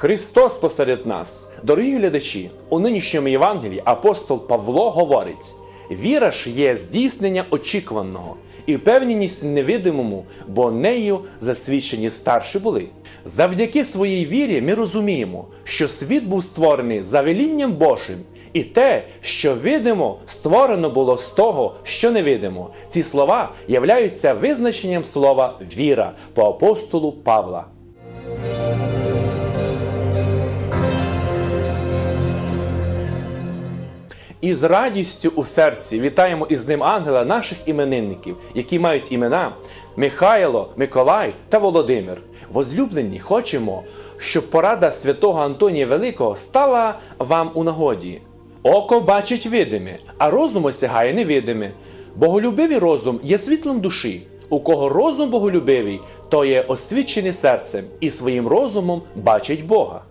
Христос посеред нас, дорогі глядачі, у нинішньому Євангелії апостол Павло говорить: віра ж є здійснення очікуваного і впевненість невидимому, бо нею засвідчені старші були. Завдяки своїй вірі ми розуміємо, що світ був створений за велінням Божим, і те, що видимо, створено було з того, що не видимо. Ці слова являються визначенням слова віра по апостолу Павла. І з радістю у серці вітаємо із ним ангела наших іменинників, які мають імена Михайло, Миколай та Володимир. Возлюблені, хочемо, щоб порада святого Антонія Великого стала вам у нагоді. Око бачить видиме, а розум осягає невидиме. Боголюбивий розум є світлом душі. У кого розум боголюбивий, то є освічений серцем і своїм розумом бачить Бога.